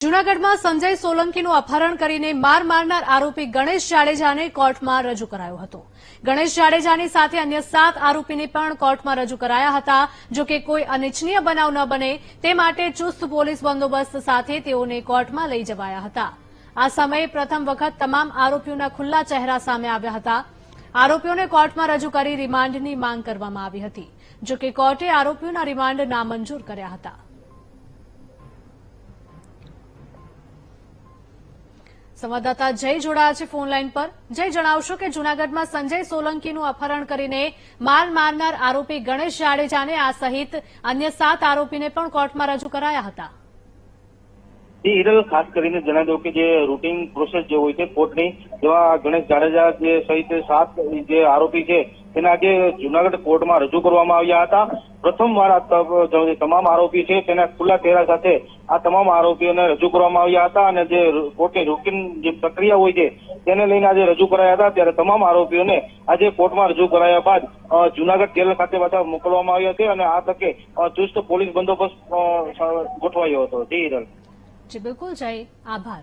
જૂનાગઢમાં સંજય સોલંકીનું અપહરણ કરીને માર મારનાર આરોપી ગણેશ જાડેજાને કોર્ટમાં રજૂ કરાયો હતો. ગણેશ જાડેજાની સાથે અન્ય સાત આરોપીને પણ કોર્ટમાં રજૂ કરાયા હતા. જો કે કોઈ અનિચ્છનીય બનાવ ન બને તે માટે ચુસ્ત પોલીસ બંદોબસ્ત સાથે તેઓને કોર્ટમાં લઈ જવાયા હતા. આ સમયે પ્રથમ વખત તમામ આરોપીઓના ખુલ્લા ચહેરા સામે આવ્યા હતા. આરોપીઓને કોર્ટમાં રજૂ કરી રિમાન્ડની માંગ કરવામાં આવી હતી. જો કે કોર્ટે આરોપીઓના રિમાન્ડ નામંજૂર કર્યા હતા. સંવાદદાતા જય જોડાયા છે ફોન લાઈન પર. જય જણાવશો કે જૂનાગઢમાં સંજય સોલંકીનું અપહરણ કરીને માર મારનાર આરોપી ગણેશ જાડેજાને આ સહિત અન્ય સાત આરોપીને પણ કોર્ટમાં રજૂ કરાયા હતા. હિરલ ખાસ કરીને જણાવી દઉં કે જે રૂટીન પ્રોસેસ જે હોય છે કોર્ટની જેમાં ગણેશ જાડેજા જે સહિત સાત જે આરોપી છે, તેના આજે જુનાગઢ કોર્ટમાં રજૂ કરવામાં આવ્યા હતા. પ્રથમવાર આ તમામ આરોપી છે, તેના ખુલ્લા ચહેરા સાથે આ તમામ આરોપીઓને રજૂ કરવામાં આવ્યા હતા અને જે કોર્ટની રૂટીન જે પ્રક્રિયા હોય છે, તેને લઈને આજે રજૂ કરાયા હતા. ત્યારે તમામ આરોપીઓને આજે કોર્ટમાં રજૂ કરાયા બાદ જુનાગઢ જેલ ખાતે પાછા મોકલવામાં આવ્યા છે અને આ તકે ચુસ્ત પોલીસ બંદોબસ્ત ગોઠવાયો હતો. જી હિરલ જી, બિલકુલ. જય આભાર.